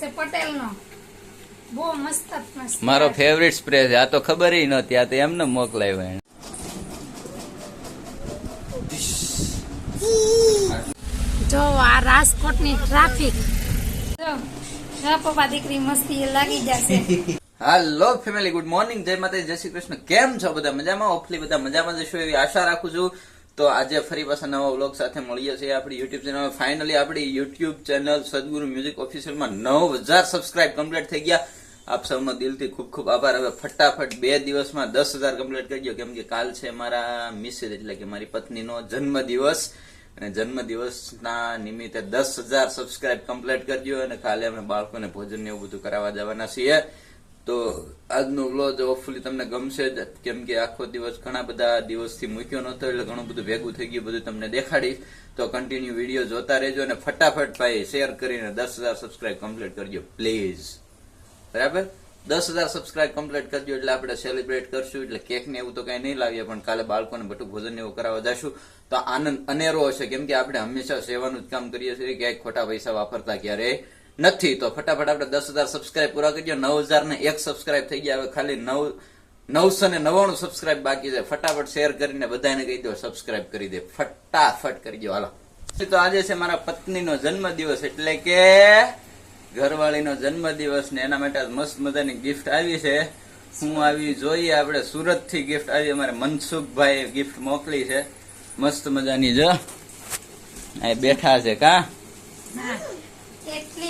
છે પટેલ નો બહુ મસ્ત મારો ફેવરિટ સ્પ્રે છે. આ તો ખબર નહોતી. આ તો એમને મોકલાવ્યો એને જો આ રાજકોટની ટ્રાફિક પપ્પા દીકરી મસ્તી લાગી જશે હાલો ફેમિલી ગુડ મોર્નિંગ જય માતા જય શ્રી કૃષ્ણ. કેમ છો બધા? મજામાં? ઓફલી બધા મજામાં જશો એવી આશા રાખું છું. તો આજે ફરી પાછા નવા વ્લોગ સાથે મળીએ છીએ આપણી યુટ્યુબ ચેનલ ફાઇનલી આપણી યુટ્યુબ ચેનલ સદગુરુ મ્યુઝિક ઓફિશિયલમાં નવ હજાર સબસ્ક્રાઇબ કમ્પ્લીટ થઈ ગયા. આપ સૌનો દિલથી ખૂબ ખૂબ આભાર. હવે ફટાફટ બે દિવસમાં દસ હજાર કમ્પ્લીટ કરી દો. કેમ કે કાલ છે મારા મિસિસ એટલે કે મારી પત્નીનો જન્મ દિવસ અને જન્મ દિવસના નિમિત્તે દસ હજાર સબસ્ક્રાઇબ કમ્પ્લીટ કરજો. અને કાલે અમે બાળકોને ભોજન એવું બધું કરાવવા જવાના છીએ. તો આજનો વ્લોગ હોપફુલી તમને ગમશે જ, કેમ કે આખો દિવસ ઘણા બધા દિવસથી મૂક્યો નહોતો, એટલે ઘણું બધું ભેગું થઈ ગયું, બધું તમને દેખાડીશ. તો કન્ટિન્યુ વીડિયો જોતા રહેજો અને ફટાફટ ભાઈ શેર કરીને દસ હજાર સબસ્ક્રાઈબ કમ્પ્લીટ કરજો પ્લીઝ બરાબર? દસ હજાર સબસ્ક્રાઇબ કમ્પ્લીટ કરજો, એટલે આપણે સેલિબ્રેટ કરશું, એટલે કેક ને એવું તો કઈ નહીં લાવીએ, પણ કાલે બાળકોને બટુક ભોજન એવું કરાવવા જશું. તો આનંદ અનેરો હશે, કેમ કે આપણે હંમેશા સેવાનું જ કામ કરીએ છીએ ક્યાંય ખોટા પૈસા વાપરતા ક્યારેય. નથી, તો ફટાફટ આપણે દસ હજાર સબસ્ક્રાઇબ પૂરા કરજો નવ હજાર ને એક સબસ્ક્રાઇબ થઈ ગયા, હવે ખાલી નવ, નવસો ને નવ્વાણું સબસ્ક્રાઇબ બાકી છે. ફટાફટ શેર કરીને બધાને કહી દો સબસ્ક્રાઇબ કરી દે. ફટાફટ કરી દો. હાલો. તો આજે છે મારા પત્નીનો જન્મ દિવસ એટલે કે ઘરવાળીનો જન્મ દિવસ ને એના માટે મસ્ત મજાની ગિફ્ટ આવી છે. હું આવી જોઈએ, આપણે સુરતથી ગિફ્ટ આવી. અમારે મનસુખભાઈ ગિફ્ટ મોકલી છે. મસ્ત મજાની જો. બેઠા છે કા?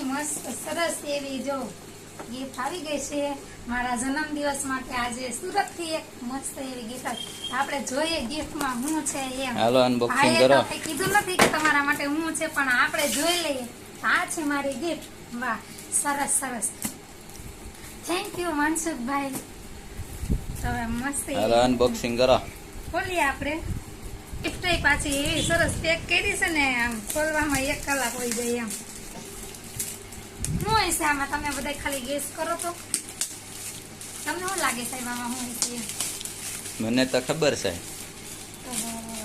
હા મસ્ત સરસ એવી જો ગિફ્ટ આવી ગઈ છે. મારા જન્મ દિવસ માટે આજે સુરતથી એક મસ્ત એવી ગિફ્ટ આપણે જોઈએ ગિફ્ટમાં હું છે એમ. હાલો અનબોક્સિંગ કરો. કીધું નથી કે તમારા માટે હું છે પણ આપણે જોઈ લઈએ. આ છે મારી ગિફ્ટ વાહ સરસ સરસ. Thank you Mansukhbhai. હવે મસ્ત હાલો અનબોક્સિંગ કરો. ખોલીએ આપણે. ગિફ્ટ પાછી એવી સરસ પેક કરી છે ને આમ ખોલવામાં એક કલાક હોઈ જાય એમ. શું છે આમાં તમે બધા ખાલી ગેસ કરો તો. તમને શું લાગે સાહેબ આમાં શું હોય મને તો ખબર છે.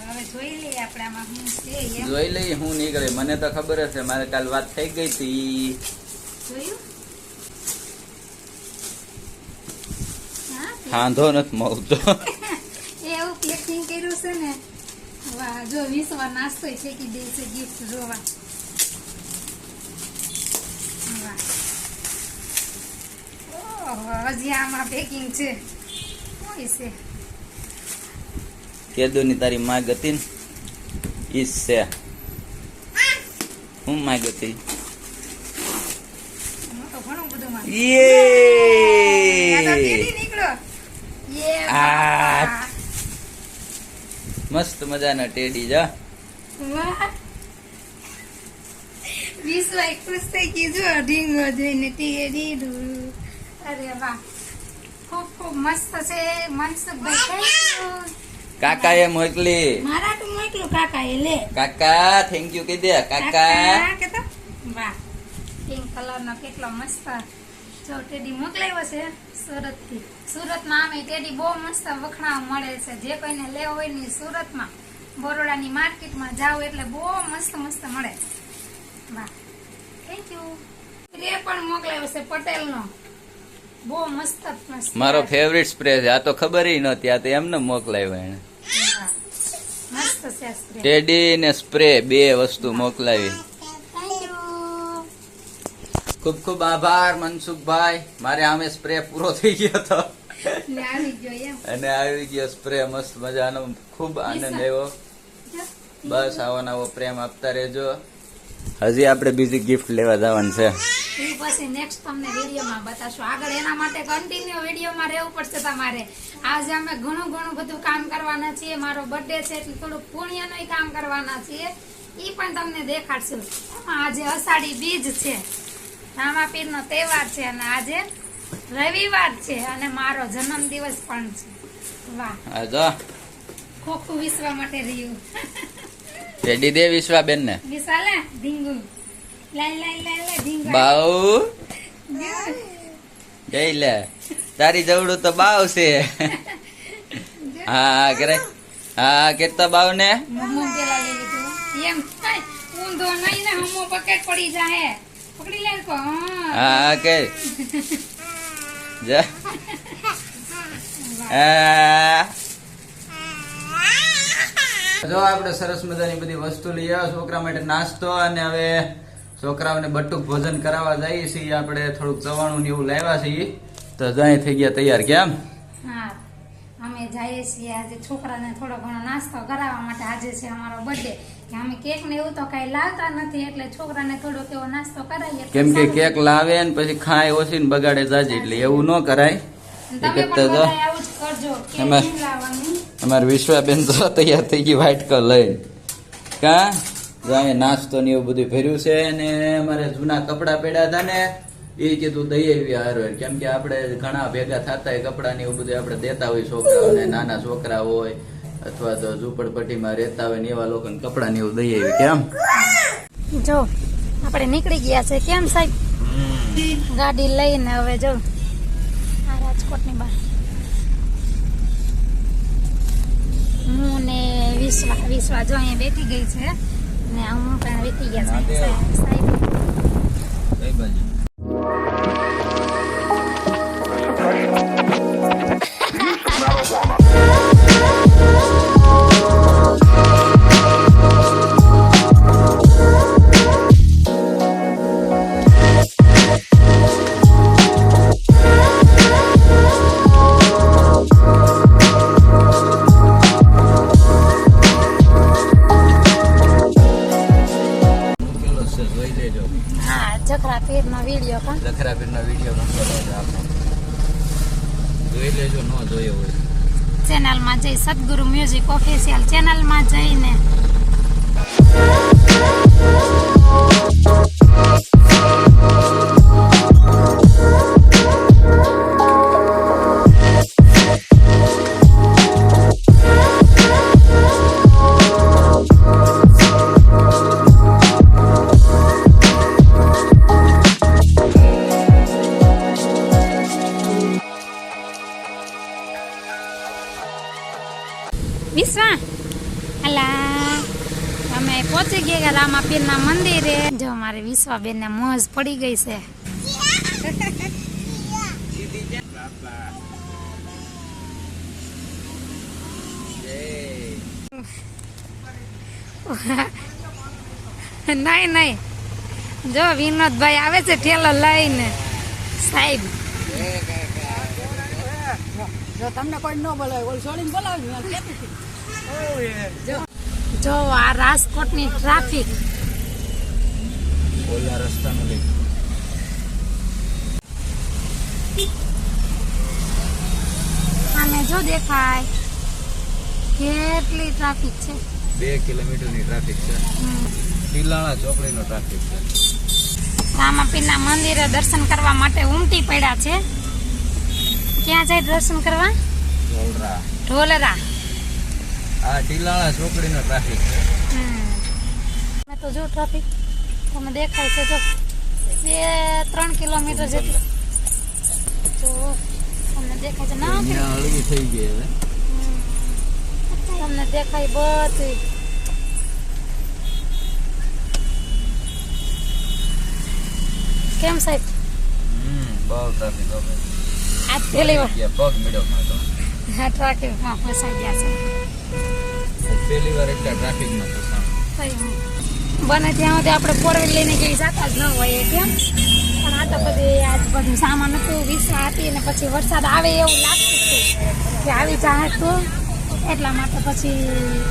હવે જોઈ લઈએ આપણે આમાં શું જોઈ લઈ હું નીકળે. મને તો ખબર છે મારે કાલ વાત થઈ ગઈ હતી. જોયું? હા હાંધો નથી મળતો એવું પેકિંગ કર્યું છે ને. જો વીસ વાર નાસ્તો છે દે છે ગિફ્ટ જોવા વાહ ઓહો, હજી આમાં પેકિંગ છે. હોય છે. કેદુની તારી માં ગતિ ઈ છે. હું માં ગતી. મસ્ત મજાના ટેડી જા. વિશ્વ ખુશ થઈ ગયું ઢીંગો જોઈને દીધું અરે વાહ ખૂબ ખૂબ મસ્ત છે મનસુખભાઈ. મોકલી મારા તો મોકલું કાકા એ લે કાકા થેન્ક યુ કહી દે કાકા કે તો વાહ પિંક કલર નો કેટલો મસ્ત જો ટેડી મોકલાવ્યો છે સુરતથી સુરતમાં આમે ટેડી બહુ મસ્ત વખણાવ મળે છે જે કોઈને લેવો હોય ને સુરતમાં બરોડાની માર્કેટમાં જાવ એટલે બહુ મસ્ત મસ્ત મળે. વાહ થેન્ક યુ રે પણ મોકલાવ્યો છે પટેલ નો બહુ મસ્ત મસ્ત મારો ફેવરિટ સ્પ્રે છે. આ તો ખબર નહોતી. આ તો એમને મોકલાવ્યો એને ટેડી ને સ્પ્રે બે વસ્તુ મોકલાવી. ખૂબ ખૂબ આભાર મનસુખભાઈ. મારે આમે સ્પ્રે પૂરો થઈ ગયો હતો અને આવી ગયો સ્પ્રે મસ્ત મજાનો. ખૂબ આનંદ આવ્યો. બસ આવો નવો પ્રેમ આપતા રહેજો. હજી આપણે બીજી ગિફ્ટ લેવા જવાનું છે. એ પછી નેક્સ્ટ તમને વિડીયોમાં બતાશું આગળ એના માટે કન્ટિન્યુ વિડીયોમાં રહેવું પડશે તમારે. આજે અમે ઘણું ઘણું બધું કામ કરવાના છીએ. મારો બર્થડે છે એટલે થોડું પુણ્યનું કામ કરવાના છીએ. એ પણ તમને દેખાડશું. આજે અષાઢી બીજ છે. રામાપીરનો તહેવાર છે અને આજે રવિવાર છે અને મારો જન્મ દિવસ પણ છે. વાહ. ખોખું વિશ્વા માટે રહ્યું. ટેડી દે વિશ્વાબેન ને બાઉ. જઈ લે. તારી જવડું તો બાવ છે. હા કરે હા કેટલા બાવ ને હા. કે. લીધું એમ થાય ઊંધો નહીં ને હમો પકેટ પડી જાહે પકડી લે કો હા હા કે જા આ. જો આપણે સરસ મજાની બધી વસ્તુ લઈ આવ્યા છોકરા માટે નાસ્તો અને હવે છોકરાઓને બટુક ભોજન કરાવવા જઈએ છીએ. આપણે થોડુંક ચવાણું ને એવું લાવ્યા છીએ. તો જાય થઈ ગયા તૈયાર કેમ? હા અમે જઈએ છીએ આજે છોકરાને થોડો ઘણો નાસ્તો કરાવવા માટે. આજે છે અમારો બર્થડે કે અમે કેક ને એવું તો કઈ લાવતા નથી એટલે છોકરાને થોડોક એવો નાસ્તો કરાવીએ. કેમ કે કેક લાવે ને પછી ખાય ઓછી ને બગાડે જાજે એટલે એવું ન કરાય. તમે પણ આવું અમારી વિશ્વાબેન તો તૈયાર થઈ ગઈ વ્હાઈટ કલર લઈને. કા? નાસ્તો ને એવું બધું ભર્યું છે અને અમારે જૂના કપડા પડ્યા હતા ને એ કીધું દઈ આવી હારો. કેમ કે આપણે ઘણા ભેગા થતા હોય કપડા ને એવું બધું આપણે દેતા હોય છોકરાઓને નાના છોકરા હોય અથવા તો ઝૂંપડપટ્ટીમાં રહેતા હોય ને એવા લોકોને કપડા ને એવું દઈ આવી કેમ? જો આપણે નીકળી ગયા છે. કેમ સાહેબ? ગાડી લઈને હવે જો. આ રાજકોટની બહાર. હું ને વિશ્વા વિશ્વા જો અહીંયા બેઠી ગઈ છે ને હું પણ બેઠી ગયા છે. સાહેબ સાહેબ. કઈ બાજુ. ચેનલમાં જઈ સદગુરુ મ્યુઝિક ઓફિશિયલ ચેનલમાં જઈને. વિશ્વા અલા અમે પહોંચી ગયા રામાપીરના મંદિરે જો મારે વિશ્વાબેનને મોજ પડી ગઈ છે નહીં નહીં જો વિનોદભાઈ આવે છે ઠેલો લઈને સાહેબ જો તમને કોઈ ન બોલાવે ઓલ છોડીને બોલાવજો. જો આ રાજકોટની ટ્રાફિક. ઓલા રસ્તાનું લઈ. આને જો દેખાય કેટલી ટ્રાફિક છે. બે કિલોમીટરની ટ્રાફિક છે. ટીલાણા ચોકડીનો ટ્રાફિક છે. રામાપીરના મંદિરે દર્શન કરવા માટે ઉમટી પડ્યા છે. ક્યાં જાય દર્શન કરવા? ઢોલરા. ઢોલરા. આ તિલાણા ચોકડીનો ટ્રાફિક છે. હમ. મેં તો જો ટ્રાફિક તમે દેખાય છે જો. બે ત્રણ કિલોમીટર જેટલું. તો તમને દેખાય છે. ના હળવી થઈ ગઈ હવે. તમને દેખાય બધી. કેમ સાહેબ? બહુ ટ્રાફિક હવે. વાર. ગયા પગ મેળવમાં તો હા ટ્રાફિકમાં ફસાઈ ગયા છે. પહેલી વાર એટલા ટ્રાફિકમાં ફસાણું બને ત્યાં સુધી આપણે ફોર વ્હીલ લઈને કઈ જતા જ ન હોય કેમ? પણ આ તો બધી આજ બધું સામાન હતું વિસા હતી ને પછી વરસાદ આવે એવું લાગતું હતું કે આવી જાય તો એટલા માટે પછી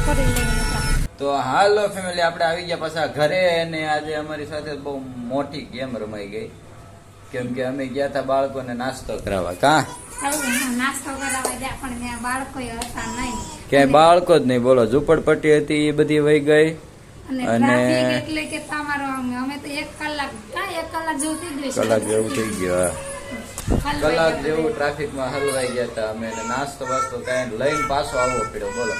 ફોર વ્હીલ લઈને તો હાલો ફેમિલી આપણે આવી ગયા પાછા ઘરે અને આજે અમારી સાથે બહુ મોટી ગેમ રમાઈ ગઈ. કેમ કે અમે ગયા હતા બાળકોને નાસ્તો કરાવવા. કા? આવું નાસ્તો કરાવવા ગયા પણ ત્યાં બાળકો હતા નહીં. ક્યાંય બાળકો જ નહીં બોલો ઝૂંપડપટ્ટી હતી એ બધી વહી ગઈ અને એટલે કે તમારો અમે તો એક કલાક એક કલાક જેવું થઈ ગયું કલાક જેવું થઈ ગયું કલાક જેવું. ટ્રાફિકમાં હલવાઈ ગયા હતા અમે નાસ્તો વાસ્તો કાંઈ લઈને પાછો આવવો પડ્યો બોલો.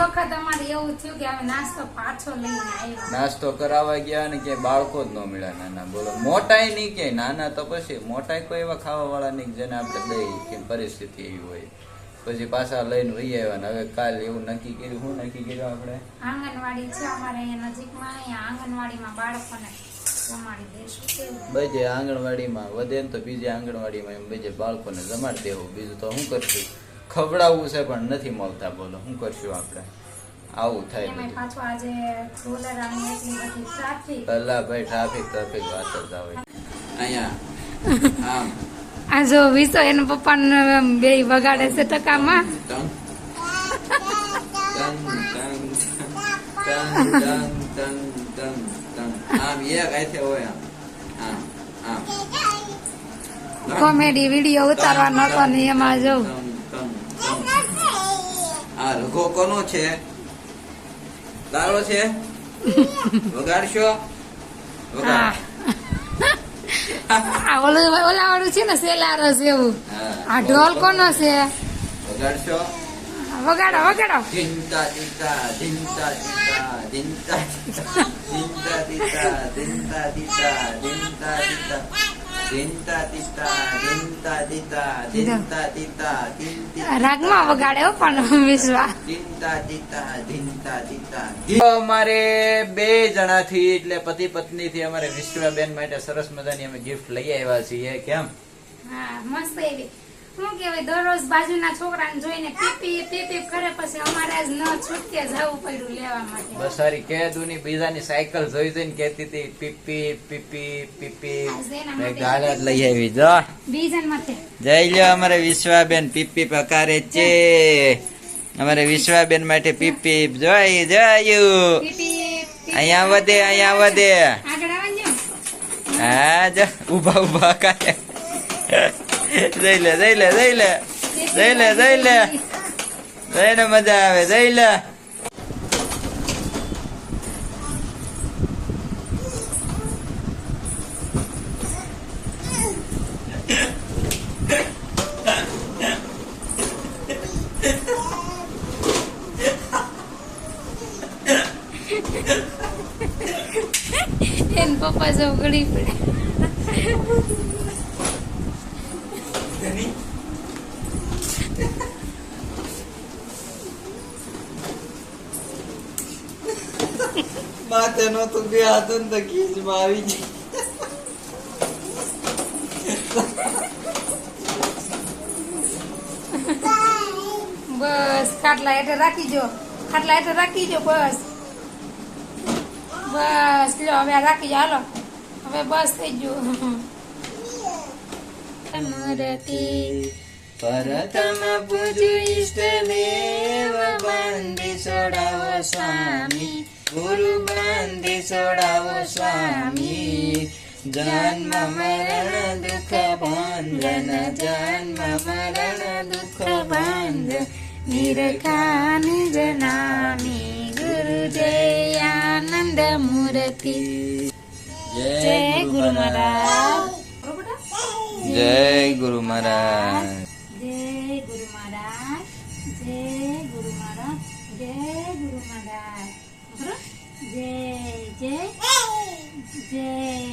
વખત અમારે એવું થયું કે અમે નાસ્તો પાછો લઈને આવ્યા. નાસ્તો કરાવવા ગયા અને ક્યાંય બાળકો જ ન મળ્યા નાના બોલો. મોટાય નહીં ક્યાંય નાના તો પછી. મોટાય કોઈ એવા ખાવા વાળા નહીં જેને આપણે દઈ કે પરિસ્થિતિ એવી હોય. પછી પાછા લઈને વહી આવ્યા ને હવે કાલ એવું નક્કી કર્યું. શું નક્કી કર્યું આપણે? આંગણવાડી છે અમારે અહીંયા નજીકમાં. અહીંયા આંગણવાડીમાં બાળકોને બીજે આંગણવાડીમાં વધે ને તો બીજે આંગણવાડીમાં એમ બીજે બાળકોને જમાડી દેવું. બીજું તો શું કરશું? ખવડાવવું છે પણ નથી મળતા બોલો. શું કરશું આપણે? આવું થાય પહેલા ભાઈ ટ્રાફિક ટ્રાફિક વાત જ આવે. અહીંયા આમ. આ જો વિસો એના પપ્પાને બે વગાડે છે ટકામાં. ટંગ ટંગ ટંગ ટંગ. હોય આમ. આમ. આમ કોમેડી વીડિયો ઉતારવાનો હતો ને એમાં જો. આ રઘો કોનો છે? તારો છે? વગાડશો? વગાડ. આ ઓલું ઓલા વાળું છે ને સેલારસ એવું આ ઢોલ કોનો છે? વગાડશો? વગાડો વગાડો ચિંતા ચિંતા ચિંતા ચિંતા ચિંતા ચિંતા રાગમાં વગાડે હો પણ વિશ્વા અમારે બે જણાથી એટલે પતિ પત્ની થી અમારે વિશ્વાબેન માટે સરસ મજાની અમે ગિફ્ટ લઈ આવ્યા છીએ કેમ હા મસ્ત એવી શું કેવાય દરરોજ બાજુના છોકરાને જોઈને પીપી પીપી કરે પછી અમારે આજ ન છૂટકે જવું પડ્યું લેવા માટે. બસ સારી કે દુની બીજાની સાયકલ જોઈ જોઈને કહેતી હતી પીપી પીપી પીપી ગાળા જ લઈ આવી જો. બીજન માથે જઈ લ્યો અમારે વિશ્વાબેન પીપી પકારે છે. અમારે વિશ્વાબેન માટે પીપી જોઈ જોયું અહીંયા વધે અહીંયા વધે. હા જો. ઊભા ઊભા કાય જઈ લે જઈ લે જઈ લે. જઈ લે જઈ લે. જઈને મજા આવે જઈ લે એન પપ્પા સૌ ગળી પડે માથે તો બે હાથ તો ખીચમાં આવી ગઈ બસ, ખાટલા હેઠે રાખી જો. ખાટલા હેઠે રાખી જો બસ. બસ લો હવે રાખી જો, હાલો. હવે બસ થઈ ગયું. મૂર્તિ પૂજ ઈષ્ટ દેવ બંધી છોડાવો સ્વામી. गुरु बंदी सोडावो स्वामी. जन्म मरण दुःख बांधन जन्म मरण दुःख बांध. निरकानी जनामी गुरुजय आनंद मूर्ती. जय गुरु महाराज. जय Guru Maharaj. J J J